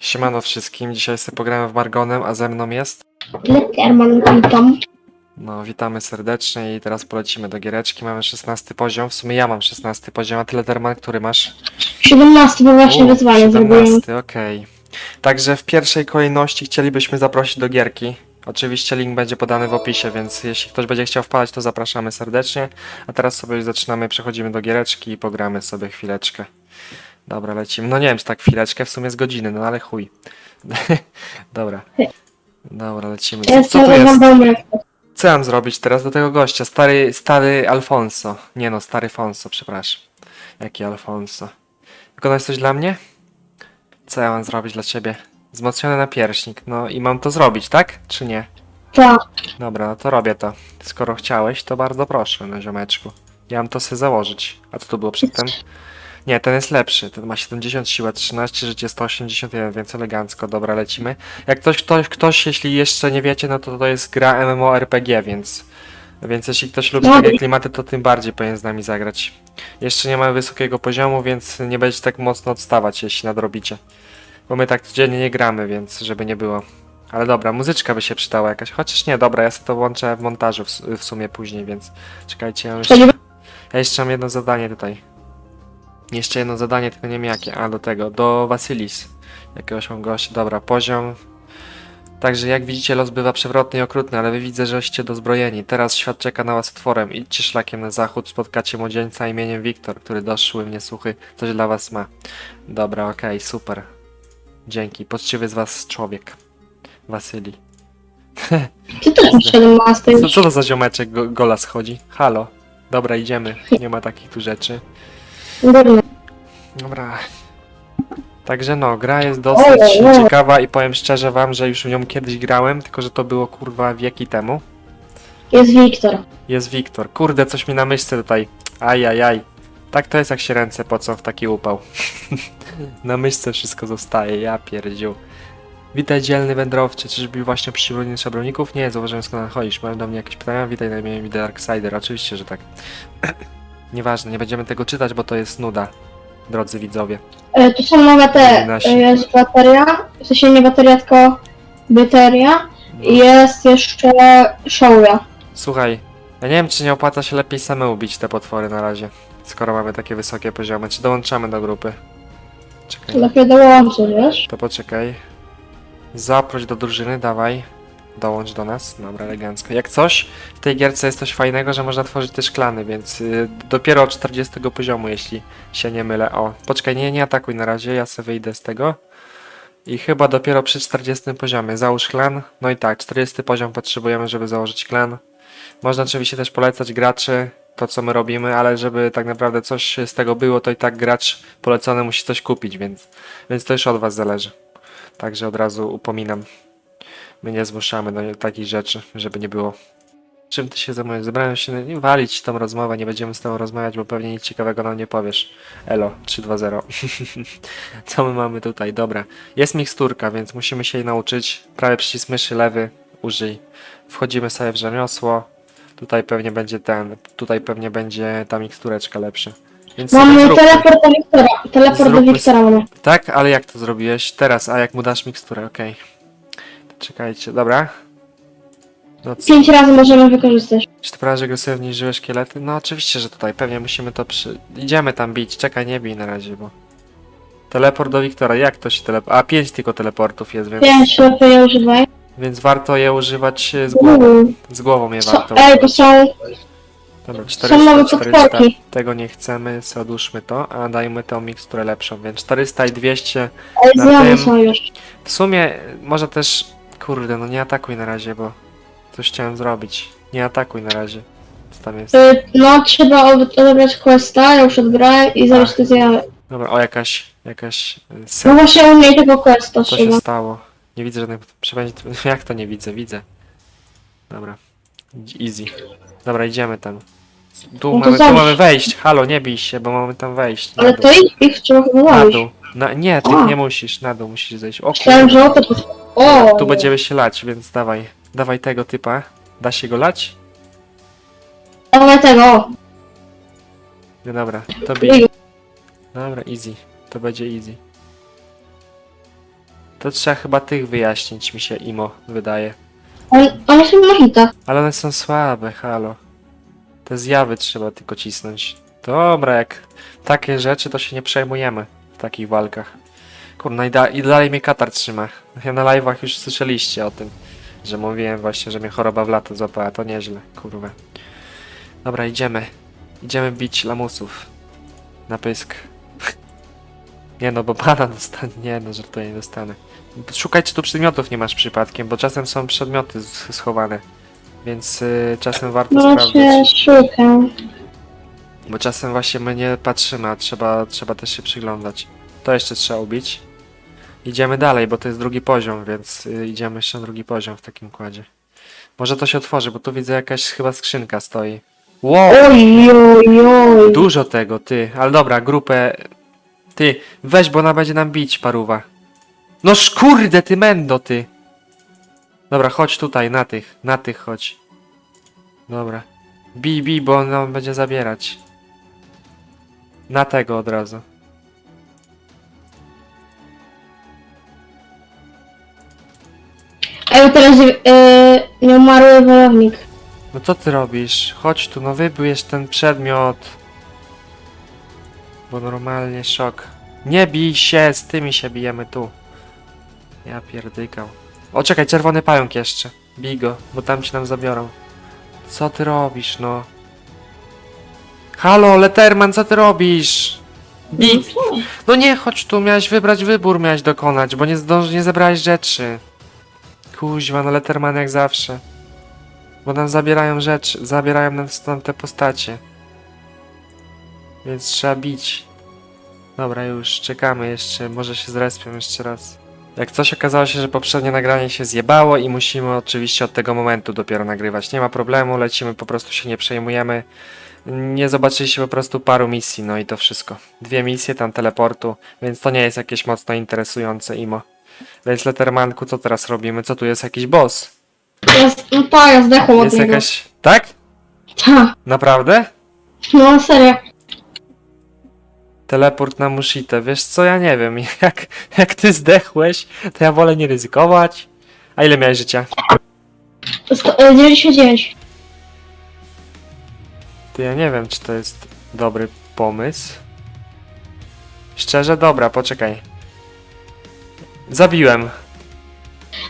Siemano wszystkim, dzisiaj sobie pogramy w Margonem, a ze mną jest... Letterman, witam. No, witamy serdecznie i teraz polecimy do giereczki. Mamy 16 poziom, w sumie ja mam 16 poziom, a ty Letterman, który masz? 17, bo właśnie U, wyzwanie zrobiłem. 17, okej. Także w pierwszej kolejności chcielibyśmy zaprosić do gierki. Oczywiście link będzie podany w opisie, więc jeśli ktoś będzie chciał wpadać, to zapraszamy serdecznie. A teraz sobie już zaczynamy, przechodzimy do giereczki i pogramy sobie chwileczkę. Dobra, lecimy. No nie wiem, czy tak chwileczkę, w sumie z godziny, no ale chuj. Dobra. Dobra, lecimy. Co, co to jest? Co mam zrobić teraz do tego gościa? Stary, stary Alfonso. Nie no, stary Fonso, przepraszam. Jaki Alfonso? Wykonać coś dla mnie? Co ja mam zrobić dla ciebie? Wzmocniony napierśnik. No i mam to zrobić, tak? Czy nie? Tak. Dobra, no to robię to. Skoro chciałeś, to bardzo proszę, no ziomeczku. Ja mam to sobie założyć. A co to było przedtem? Nie, ten jest lepszy. Ten ma 70 siła, 13, życie 181, więc elegancko. Dobra, lecimy. Jak ktoś, ktoś, ktoś, jeśli jeszcze nie wiecie, no to to jest gra MMORPG, więc... Więc jeśli ktoś lubi Dobra. takie klimaty, to tym bardziej powinien z nami zagrać. Jeszcze nie mamy wysokiego poziomu, więc nie będziecie tak mocno odstawać, jeśli nadrobicie. Bo my tak codziennie nie gramy, więc żeby nie było. Ale dobra, muzyczka by się przydała jakaś. Chociaż nie, dobra, ja sobie to włączę w montażu w, w sumie później, więc czekajcie, ja ja jeszcze mam jedno zadanie tutaj. Jeszcze jedno zadanie, tylko nie wiem jakie. A, do tego, do Wasylis. Jakiegoś mam gościa. Dobra, poziom. Także jak widzicie, los bywa przewrotny i okrutny, ale wy widzę, żeście dozbrojeni. Teraz świat czeka na was otworem. Idźcie szlakiem na zachód, spotkacie młodzieńca imieniem Wiktor, który doszły mnie słuchy, coś dla was ma. Dobra, okej, super. Dzięki, poczciwy z was człowiek. Wasyli. Ty też masz 17. Co, co to za ziomeczek go, gola schodzi? Halo. Dobra, idziemy. Nie ma takich tu rzeczy. Dobra. Dobra. Także no, gra jest dosyć Ojej, ciekawa i powiem szczerze wam, że już w nią kiedyś grałem, tylko że to było kurwa wieki temu. Jest Wiktor. Jest Wiktor. Kurde, coś mi na myślce tutaj. Ajajaj. Tak to jest jak się ręce pocą w taki upał. na myślce wszystko zostaje, ja pierdziu. Witaj dzielny wędrowczy, czyżby właśnie przybronił szabrowników? Nie, zauważyłem skąd nadchodzisz. Mają do mnie jakieś pytania? Witaj na imię Darksider, oczywiście, że tak. Nieważne, nie będziemy tego czytać, bo to jest nuda, drodzy widzowie. E, tu są nowe te. Nasi. E, jest bateria. W sensie nie bateria, tylko bateria. I jest jeszcze Shouya. Słuchaj, ja nie wiem, czy nie opłaca się lepiej samemu bić te potwory na razie, skoro mamy takie wysokie poziomy. Czy dołączamy do grupy? Czekaj. Lepiej dołączę, wiesz? To poczekaj. Zaproś do drużyny, dawaj. Dołącz do nas. Dobra, elegancko. Jak coś, w tej gierce jest coś fajnego, że można tworzyć te szklany, więc y, dopiero od 40 poziomu, jeśli się nie mylę. O, poczekaj, nie, nie atakuj na razie, ja sobie wyjdę z tego. I chyba dopiero przy 40 poziomie. Załóż klan. No i tak, 40 poziom potrzebujemy, żeby założyć klan. Można oczywiście też polecać graczy, to co my robimy, ale żeby tak naprawdę coś z tego było, to i tak gracz polecony musi coś kupić, więc, więc to już od was zależy. Także od razu upominam. My nie zmuszamy do takich rzeczy, żeby nie było. Czym ty się zajmujesz? Zebrałem się nie walić tą rozmowę, nie będziemy z tobą rozmawiać, bo pewnie nic ciekawego nam nie powiesz. Elo, 320. Co my mamy tutaj? Dobra. Jest miksturka, więc musimy się jej nauczyć. Prawy przycisk myszy, lewy, użyj. Wchodzimy sobie w rzemiosło. Tutaj pewnie będzie ten, tutaj pewnie będzie ta mikstureczka lepsza. Więc zróbmy. teleport do Wiktora. Teleport do Wiktora mamy. Tak, ale jak to zrobiłeś? Teraz, a jak mu dasz miksturę, okej. Czekajcie, dobra. No co? Pięć razy możemy wykorzystać. Czy to prawda, że agresywnie żyły szkielety? No oczywiście, że tutaj, pewnie musimy to przy... Idziemy tam bić, czekaj, nie bij na razie, bo... Teleport do Wiktora, jak to się teleport... A, pięć tylko teleportów jest, więc... Pięć lepiej je używaj. Więc warto je używać e, z głową. Uuu. Z głową je Co? warto Ej, to używać. są Dobra, Są 400, nowe 400. potworki. Tego nie chcemy, odłóżmy to, a dajmy tą miksturę lepszą, więc 400 i 200 Ale Na tym- są już. W sumie może też. Kurde, no nie atakuj na razie, bo coś chciałem zrobić. Nie atakuj na razie. Co tam jest? Y, No, trzeba od- odebrać questa, ja już odbrałem i zaraz to zjawię. Dobra, o jakaś. jakaś. y, No właśnie u mnie tego questa Co trzeba. się stało? Nie widzę żadnych. Przebędzie... Jak to nie widzę? Widzę. Dobra. Easy. Dobra, idziemy tam. Tu, No to mamy, tu mamy wejść. Halo, nie bij się, bo mamy tam wejść. Na Ale dół. to ich, ich trzeba chyba Na zabić. dół. Na, nie, ty A. nie musisz, na dół musisz zejść. O Myślałem, kurde. że o to... O! Tu będziemy się lać, więc dawaj. Dawaj tego typa. Da się go lać? Dawaj tego. No dobra, to bij. Dobra, easy. To będzie easy. To trzeba chyba tych wyjaśnić, mi się Imo wydaje. On, on hita. Ale one są słabe, halo. Te zjawy trzeba tylko cisnąć. Dobra, jak takie rzeczy, to się nie przejmujemy w takich walkach. Kurna, i, da, i dalej mnie katar trzyma. Ja na live'ach już słyszeliście o tym, że mówiłem właśnie, że mnie choroba w lato złapała. To nieźle, kurwa. Dobra, idziemy. Idziemy bić lamusów. Na pysk. Nie no, bo pana dostanę. Nie no, żartuję, nie dostanę. Szukaj, czy tu przedmiotów nie masz przypadkiem, bo czasem są przedmioty schowane. Więc y, czasem warto No sprawdzić. się szukam. Bo czasem właśnie my nie patrzymy, a trzeba, trzeba też się przyglądać. To jeszcze trzeba ubić. Idziemy dalej, bo to jest drugi poziom, więc y, idziemy jeszcze na drugi poziom w takim kładzie. Może to się otworzy, bo tu widzę jakaś chyba skrzynka stoi. Wow! Oj, oj, oj. Dużo tego, ty. Ale dobra, grupę... Ty, weź, bo ona będzie nam bić, paruwa. No szkurde, ty mendo, ty. Dobra, chodź tutaj, na tych, na tych chodź. Dobra. Bij, bij, bo on nam będzie zabierać. Na tego od razu. Yy, nieumarły wojownik. No co ty robisz? Chodź tu, no wybierz ten przedmiot. Bo normalnie szok. Nie bij się, z tymi się bijemy tu. Ja pierdykał. O, czekaj, czerwony pająk jeszcze. Bij go, bo tam ci nam zabiorą. Co ty robisz, no? Halo, Letterman, co ty robisz? Bij! No nie, chodź tu, miałeś wybrać wybór, miałeś dokonać, bo nie zdąż, nie zebrałeś rzeczy. Kuźwa, no Letterman jak zawsze. Bo nam zabierają rzeczy, zabierają nam te postacie. Więc trzeba bić. Dobra, już czekamy jeszcze, może się zrespią jeszcze raz. Jak coś okazało się, że poprzednie nagranie się zjebało i musimy oczywiście od tego momentu dopiero nagrywać. Nie ma problemu, lecimy, po prostu się nie przejmujemy. Nie zobaczyliście po prostu paru misji, no i to wszystko. Dwie misje tam teleportu, więc to nie jest jakieś mocno interesujące imo. Więc Lettermanku, co teraz robimy? Co tu jest jakiś boss? Jest, no tak, ja zdechłam od Jest niego. jakaś... Tak? Ta, Naprawdę? no serio. Teleport na Mushite. Wiesz co, ja nie wiem. Jak, jak ty zdechłeś, to ja wolę nie ryzykować. A ile miałeś życia? Sto, e, 99. Ty ja nie wiem, czy to jest dobry pomysł. Szczerze, dobra, poczekaj. Zabiłem.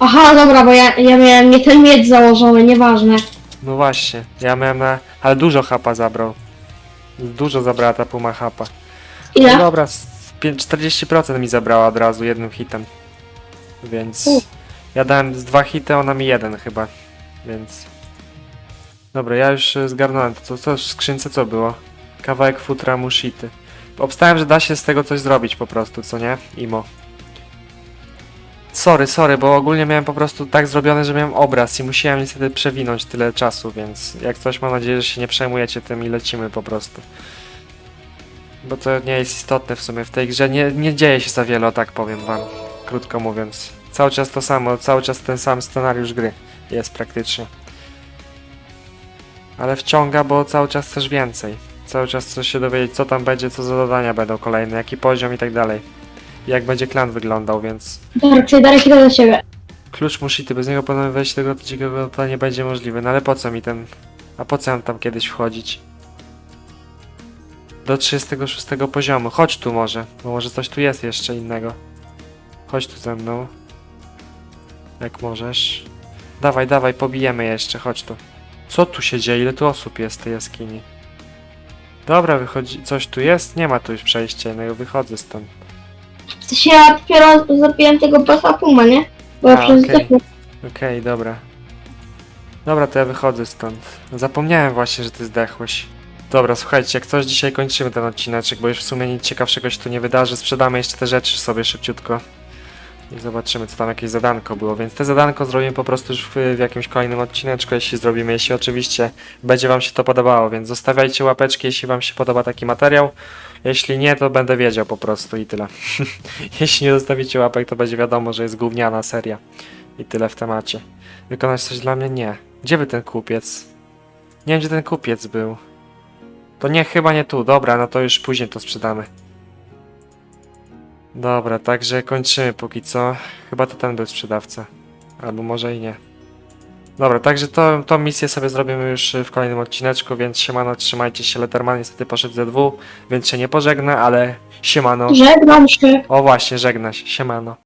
Aha, dobra, bo ja, ja miałem nie ten miecz założony, nieważne. No właśnie, ja miałem na... Ale dużo hapa zabrał. Dużo zabrała ta puma hapa. No Ile? dobra, z pię- 40% mi zabrała od razu jednym hitem. Więc U. ja dałem z dwa hity, ona mi jeden chyba. Więc. Dobra, ja już e, zgarnąłem. To co, co w skrzynce co było? Kawałek futra mushity. Obstałem, że da się z tego coś zrobić po prostu, co nie? Imo. Sorry, sorry, bo ogólnie miałem po prostu tak zrobione, że miałem obraz i musiałem niestety przewinąć tyle czasu, więc jak coś mam nadzieję, że się nie przejmujecie tym i lecimy po prostu. Bo to nie jest istotne w sumie w tej grze. Nie, nie dzieje się za wiele, tak powiem wam. Krótko mówiąc. Cały czas to samo, cały czas ten sam scenariusz gry jest praktycznie. Ale wciąga, bo cały czas chcesz więcej. Cały czas chcesz się dowiedzieć, co tam będzie, co za zadania będą kolejne, jaki poziom i tak dalej. I Jak będzie klan wyglądał, więc Dobra, czyli Darek idę do ciebie. klucz musi ty, bez niego potem wejść tego dzikiego to nie będzie możliwe. No ale po co mi ten... A po co mam tam kiedyś wchodzić? Do 36 poziomu. Chodź tu może, bo może coś tu jest jeszcze innego. Chodź tu ze mną. Jak możesz. Dawaj, dawaj, pobijemy jeszcze, chodź tu. Co tu się dzieje? Ile tu osób jest w tej jaskini? Dobra, wychodzi... Coś tu jest? Nie ma tu już przejścia innego, wychodzę stąd. W sensie ja dopiero zabiłem tego bossa Puma, nie? Bo ja A, przez okej. zdechłem. Okej, dobra. Dobra, to ja wychodzę stąd. Zapomniałem właśnie, że ty zdechłeś. Dobra, słuchajcie, jak coś dzisiaj kończymy ten odcineczek, bo już w sumie nic ciekawszego się tu nie wydarzy. Sprzedamy jeszcze te rzeczy sobie szybciutko. I zobaczymy, co tam jakieś zadanko było. Więc te zadanko zrobimy po prostu już w, w jakimś kolejnym odcineczku, jeśli zrobimy, jeśli oczywiście będzie wam się to podobało. Więc zostawiajcie łapeczki, jeśli wam się podoba taki materiał. Jeśli nie, to będę wiedział po prostu i tyle. jeśli nie zostawicie łapek, to będzie wiadomo, że jest gówniana seria. I tyle w temacie. Wykonać coś dla mnie? Nie. Gdzie by ten kupiec? Nie wiem, gdzie ten kupiec był. To nie, chyba nie tu. Dobra, no to już później to sprzedamy. Dobra, także kończymy póki co. Chyba to ten był sprzedawca. Albo może i nie. Dobra, także to, tą misję sobie zrobimy już w kolejnym odcineczku, więc siemano, trzymajcie się. Letterman niestety poszedł ze dwu, więc się nie pożegna, ale siemano. Żegnam się. O właśnie, żegna się, siemano.